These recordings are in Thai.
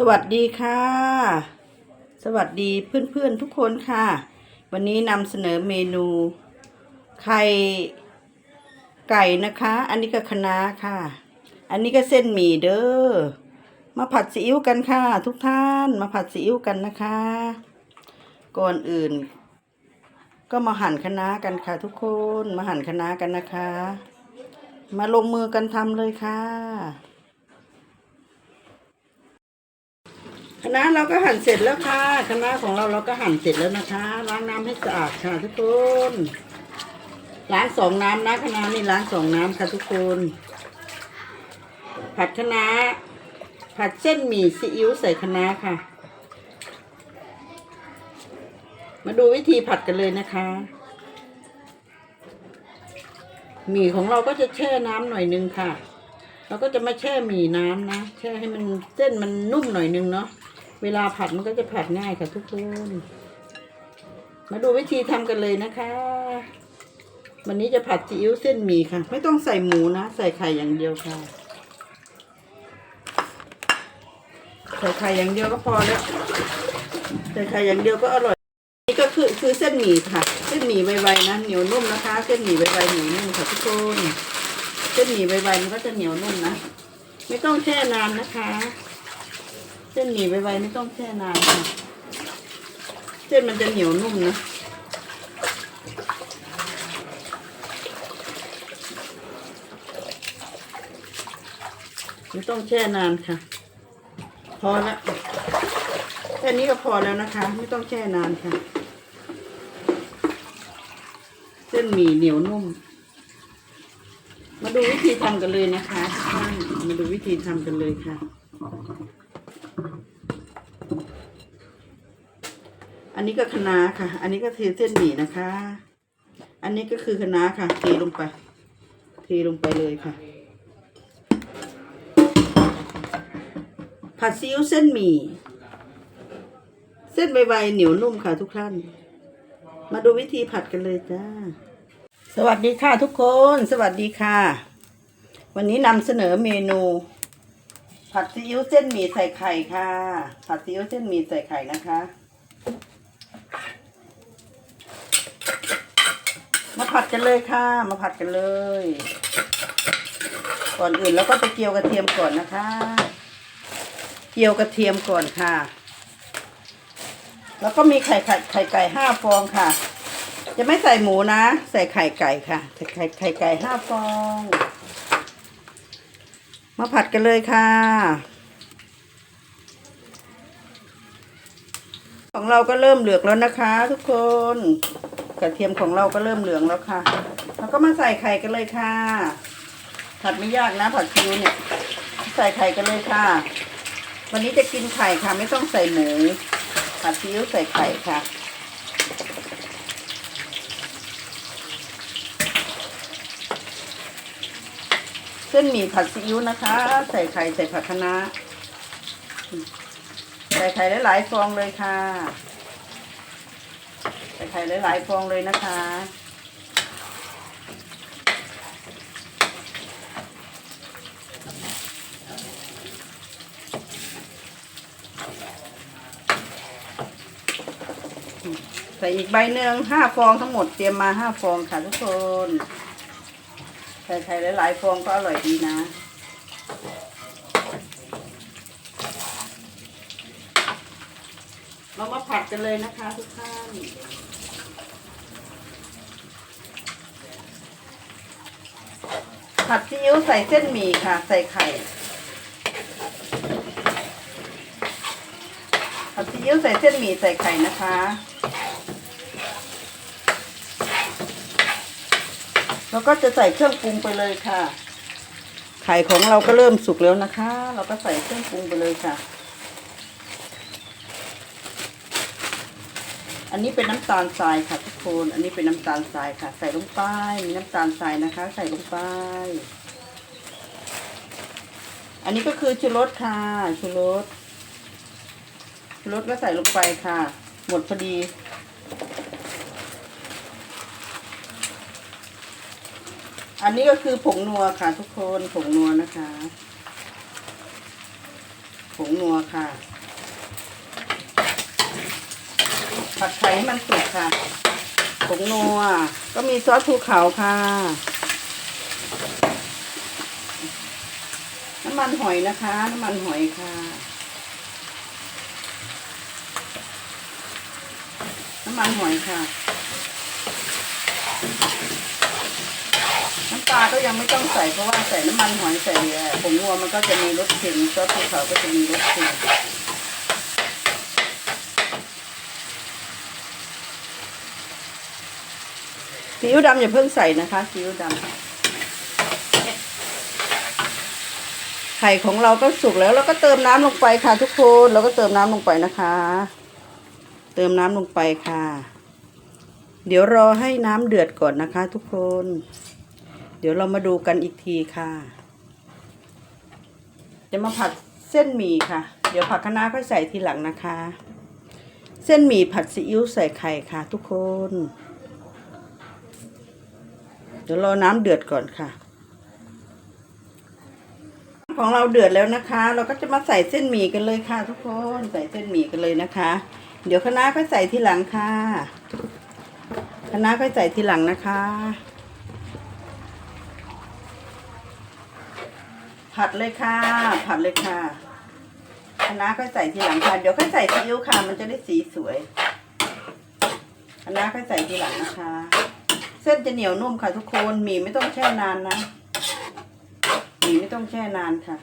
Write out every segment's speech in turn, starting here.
สวัสดีค่ะ สวัสดีเพื่อนๆทุกคนค่ะ วันนี้นำเสนอเมนู ไข่ไก่นะคะ อันนี้ก็คะน้าค่ะ อันนี้ก็เส้นหมี่เด้อมาผัดซีอิ๊วกันค่ะ ทุกท่านมาผัดซีอิ๊วกันนะคะ ก่อนอื่น ก็มาหั่นคะน้ากันค่ะ ทุกคนมาหั่นคะน้ากันนะคะ มาลงมือกันทำเลยค่ะ คณะเราก็หั่นเสร็จแล้วค่ะคณะของเราเราก็หั่นเสร็จแล้วนะคะล้างน้ำให้สะอาดค่ะทุกคนล้างสองน้ำนะคณะนี่ล้างสองน้ำค่ะทุกคน ผัดคณะผัดเส้นหมี่ซีอิ๊วใส่คณะค่ะ มาดูวิธีผัดกันเลยนะคะหมี่ของเราก็จะแช่น้ำหน่อยนึงค่ะ เราก็จะไม่แช่หมี่น้ำนะแช่ให้มันเส้นมันนุ่มหน่อยนึงเนาะเวลาผัดมันก็จะผัดง่ายค่ะทุกคนมาดูวิธีทำกันเลยนะคะ วันนี้จะผัดซีอิ๊วเส้นหมี่ค่ะ ไม่ต้องใส่หมูนะ ใส่ไข่อย่างเดียวค่ะใส่ไข่อย่างเดียวก็พอแล้วใส่ไข่อย่างเดียวก็อร่อยนี่ก็คือคือเส้นหมี่ค่ะ เส้นหมี่ไวๆนะเหนียวนุ่มนะคะ เส้นหมี่ไวๆเหนียวนุ่มค่ะทุกคน เส้นหมี่ไวๆมันก็จะเหนียวนุ่มนะ ไม่ต้องแช่นานนะคะ เส้นหมี่ไวๆไม่ต้องแช่นานค่ะ เส้นมันจะเหนียวนุ่มนะไม่ต้องแช่นานค่ะ พอแล้วแค่นี้ก็พอแล้วนะคะ ไม่ต้องแช่นานค่ะ เส้นหมี่เหนียวนุ่ม มาดูวิธีทำกันเลยนะคะทุกท่านมาดูวิธีทำกันเลยค่ะ อันนี้ก็คะน้าค่ะ อันนี้ก็เทเส้นหมี่นะคะ อันนี้ก็คือคะน้าค่ะเทลงไปเทลงไปเลยค่ะ ผัดซีอิ๊วเส้นหมี่เส้นใบๆเหนียวนุ่มค่ะทุกท่าน มาดูวิธีผัดกันเลยจ้า สวัสดีค่ะทุกคน สวัสดีค่ะ วันนี้นำเสนอเมนู ผัดซีอิ๊วเส้นหมี่ใส่ไข่ค่ะ ผัดซีอิ๊วเส้นหมี่ใส่ไข่นะคะมาผัดกันเลยค่ะ มาผัดกันเลย ก่อนอื่นเราก็จะเจียวกระเทียมก่อนนะคะเจียวกระเทียมก่อนค่ะ แล้วก็มีไข่ไข่ไข่ไก่ห้าฟองค่ะ จะไม่ใส่หมูนะ ใส่ไข่ไก่ค่ะใส่ไข่ไข่ไก่ห้าฟอง มาผัดกันเลยค่ะ ของเราก็เริ่มเหลืองแล้วนะคะ ทุกคนกระเทียมของเราก็เริ่มเหลืองแล้วค่ะแล้วก็มาใส่ไข่กันเลยค่ะ ผัดไม่ยากนะผัดคิวเนี่ย ใส่ไข่กันเลยค่ะ วันนี้จะกินไข่ค่ะ ไม่ต้องใส่หมูผัดซีอิ๊วใส่ไข่ค่ะ ส้นหมี่ผัดซีอิ๊วนะคะ ใส่ไข่ใส่ผักคะน้าใส่ไข่หลายๆฟองเลยค่ะ ใส่ไข่หลายๆฟองเลยนะคะใส่อีกใบหนึ่งห้าฟองทั้งหมดเตรียมมาห้าฟองค่ะทุกคน ใส่ไข่หลายๆฟองก็อร่อยดีนะ เรามาผัดกันเลยนะคะทุกท่านผัดซีอิ๊วใส่เส้นหมี่ค่ะ ใส่ไข่ผัดซีอิ๊วใส่เส้นหมี่ใส่ไข่นะคะ แล้วก็จะใส่เครื่องปรุงไปเลยค่ะ ไข่ของเราก็เริ่มสุกแล้วนะคะ เราก็ใส่เครื่องปรุงไปเลยค่ะ อันนี้เป็นน้ำตาลทรายค่ะทุกคน อันนี้เป็นน้ำตาลทรายค่ะ ใส่ลงไปมีน้ำตาลทรายนะคะ ใส่ลงไป อันนี้ก็คือชูรสค่ะ ชูรสชูรสก็ใส่ลงไปค่ะ หมดพอดี อันนี้ก็คือผงนัวค่ะทุกคนผงนัวนะคะ ผงนัวค่ะ ผัดไข่ให้มันสุกค่ะ ผงนัว ก็มีซอสภูเขาค่ะ น้ำมันหอยนะคะ น้ำมันหอยค่ะ น้ำมันหอยค่ะ น้ำปลาก็ยังไม่ต้องใส่เพราะว่าใส่น้ำมันหอยใส่ผงนัวมันก็จะมีรสเค็มซอสภูเขาก็จะมีรสเค็มซีอิ๊วดำอย่าเพิ่งใส่นะคะซีอิ๊วดำไข่ของเราก็สุกแล้วเราก็เติมน้ำลงไปค่ะ ทุกคนเราก็เติมน้ำลงไปนะคะ เติมน้ำลงไปค่ะ เดี๋ยวรอให้น้ำเดือดก่อนนะคะ ทุกคน เดี๋ยวเรามาดูกันอีกทีค่ะจะมาผัดเส้นหมี่ค่ะ เดี๋ยวผักคะน้าค่อยใส่ทีหลังนะคะ เส้นหมี่ผัดซีอิ๊วใส่ไข่ค่ะ ทุกคน เดี๋ยวรอน้ำเดือดก่อนค่ะของเราเดือดแล้วนะคะ เราก็จะมาใส่เส้นหมี่กันเลยค่ะ ทุกคนใส่เส้นหมี่กันเลยนะคะ เดี๋ยวคะน้าค่อยใส่ทีหลังค่ะคะน้าค่อยใส่ทีหลังนะคะ ผัดเลยค่ะ ผัดเลยค่ะคะน้าค่อยใส่ทีหลังค่ะ เดี๋ยวค่อยใส่ซีอิ๊วค่ะ มันจะได้สีสวยคะน้าค่อยใส่ทีหลังนะคะ เส้นจะเหนียวนุ่มค่ะทุกคนหมี่ไม่ต้องแช่นานนะหมี่ไม่ต้องแช่นานค่ะ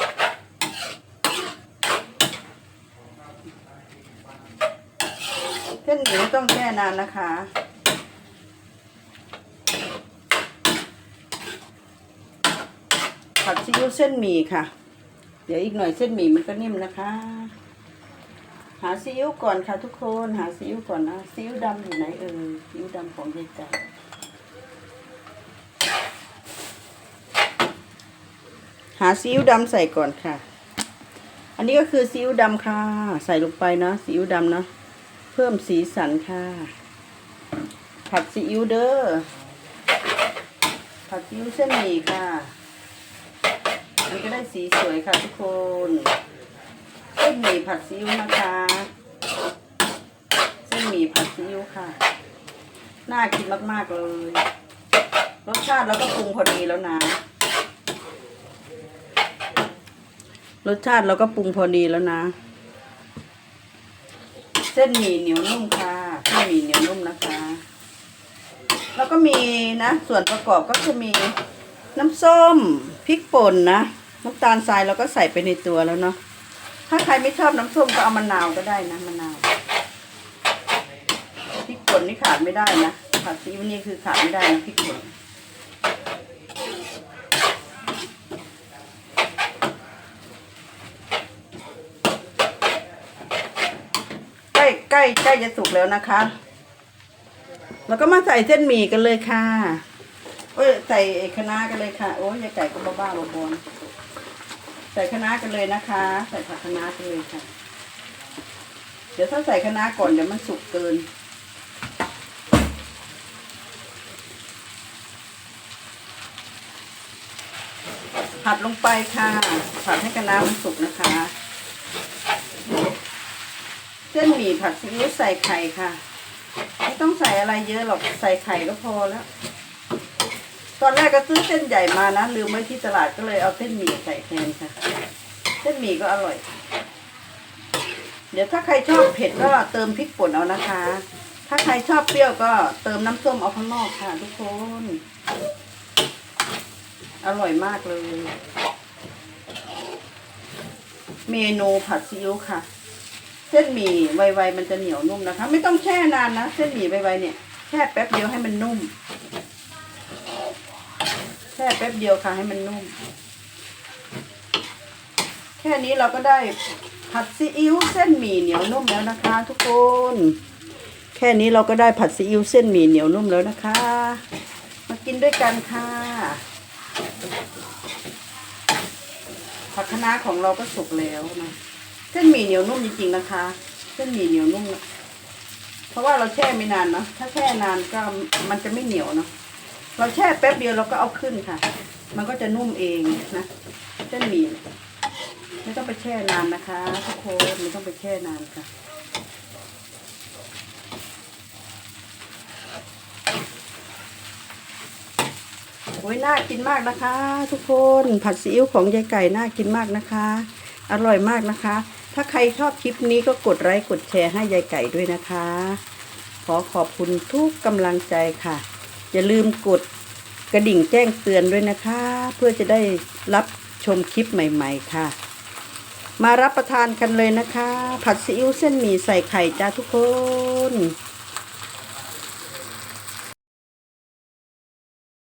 เส้นหมี่ไม่ต้องแช่นานนะคะ ผัดซีอิ๊วเส้นหมี่ค่ะ เดี๋ยวอีกหน่อยเส้นหมี่มันก็นิ่มนะคะ หาซีอิ๊วก่อนค่ะทุกคน หาซีอิ๊วก่อนนะซีอิ๊วดำอยู่ไหนเอ่ยซีอิ๊วดำของยายจ๋าหาซีอิ๊วดำใส่ก่อนค่ะ อันนี้ก็คือซีอิ๊วดำค่ะ ใส่ลงไปนะซีอิ๊วดำเนาะเพิ่มสีสันค่ะ ผัดซีอิ๊วเด้อผัดซีอิ๊วเส้นหมี่ค่ะ มันก็ได้สีสวยค่ะทุกคนเส้นหมี่ผัดซีอิ๊วนะคะเส้นหมี่ผัดซีอิ๊วค่ะน่ากินมากๆเลยรสชาติเราก็ปรุงพอดีแล้วนะรสชาติเราก็ปรุงพอดีแล้วนะ เส้นหมี่เหนียวนุ่มค่ะเส้นหมี่เหนียวนุ่มนะคะ แล้วก็มีนะ ส่วนประกอบก็จะมีน้ำส้ม พริกป่นนะน้ำตาลทรายเราก็ใส่ไปในตัวแล้วเนาะถ้าใครไม่ชอบน้ำส้มก็เอามะนาวก็ได้นะมะนาวพริกป่นนี่ขาดไม่ได้นะผัดซีอิ๊วนี่คือขาดไม่ได้นะพริกป่นใกล้ใกล้ใกล้จะสุกแล้วนะคะ แล้วก็มาใส่เส้นหมี่กันเลยค่ะ เอ้ยใส่คะน้ากันเลยค่ะ โอ้ยยายไก่ก็บ้าๆบอๆใส่คณะกันเลยนะคะ ใส่ผักคณะกันเลยค่ะ เดี๋ยวถ้าใส่คณะก่อนเดี๋ยวมันสุกเกินผัดลงไปค่ะ ผัดให้คะน้ามันสุกนะคะ เส้นหมี่ผัดซีอิ๊วใส่ไข่ค่ะ ไม่ต้องใส่อะไรเยอะหรอก ใส่ไข่ก็พอแล้ว อนแรกก็ซื้อเส้นใหญ่มานะลืมไว้ที่ตลาดก็เลยเอาเส้นหมี่ใส่แทนค่ะ เส้นหมี่ก็อร่อย เดี๋ยวถ้าใครชอบเผ็ดก็เติมพริกป่นเอานะคะ ถ้าใครชอบเปรี้ยวก็เติมน้ำส้มเอาข้างนอกค่ะ ทุกคน อร่อยมากเลย เมนูผัดซีอิ๊วค่ะ เส้นหมี่ไวๆมันจะเหนียวนุ่มนะคะ ไม่ต้องแช่นานนะ เส้นหมี่ไวๆเนี่ยแช่แป๊บเดียวให้มันนุ่ม แช่แป๊บเดียวค่ะให้มันนุ่ม แค่นี้เราก็ได้ผัดซีอิ๊วเส้นหมี่เหนียวนุ่มแล้วนะคะ ทุกคน แค่นี้เราก็ได้ผัดซีอิ๊วเส้นหมี่เหนียวนุ่มแล้วนะคะ มากินด้วยกันค่ะ ผักคะน้าของเราก็สุกแล้วนะเส้นหมี่เหนียวนุ่มจริงๆนะคะ เส้นหมี่เหนียวนุ่มนะเพราะว่าเราแช่ไม่นานเนาะถ้าแช่นานก็มันจะไม่เหนียวเนาะ เราแช่แป๊บเดียวเราก็เอาขึ้นค่ะ มันก็จะนุ่มเองนะเส้นหมี่ไม่ต้องไปแช่นานนะคะทุกคนไม่ต้องไปแช่นานค่ะโอ้ยน่ากินมากนะคะ ทุกคนผัดซีอิ๊วของยายไก่น่ากินมากนะคะ อร่อยมากนะคะ ถ้าใครชอบคลิปนี้ก็กดไลค์กดแชร์ให้ยายไก่ด้วยนะคะ ขอขอบคุณทุกกำลังใจค่ะ อย่าลืมกดกระดิ่งแจ้งเตือนด้วยนะคะ เพื่อจะได้รับชมคลิปใหม่ ๆ ค่ะ มารับประทานกันเลยนะคะ ผัดซีอิ๊วเส้นหมี่ใส่ไข่จ้าทุกคน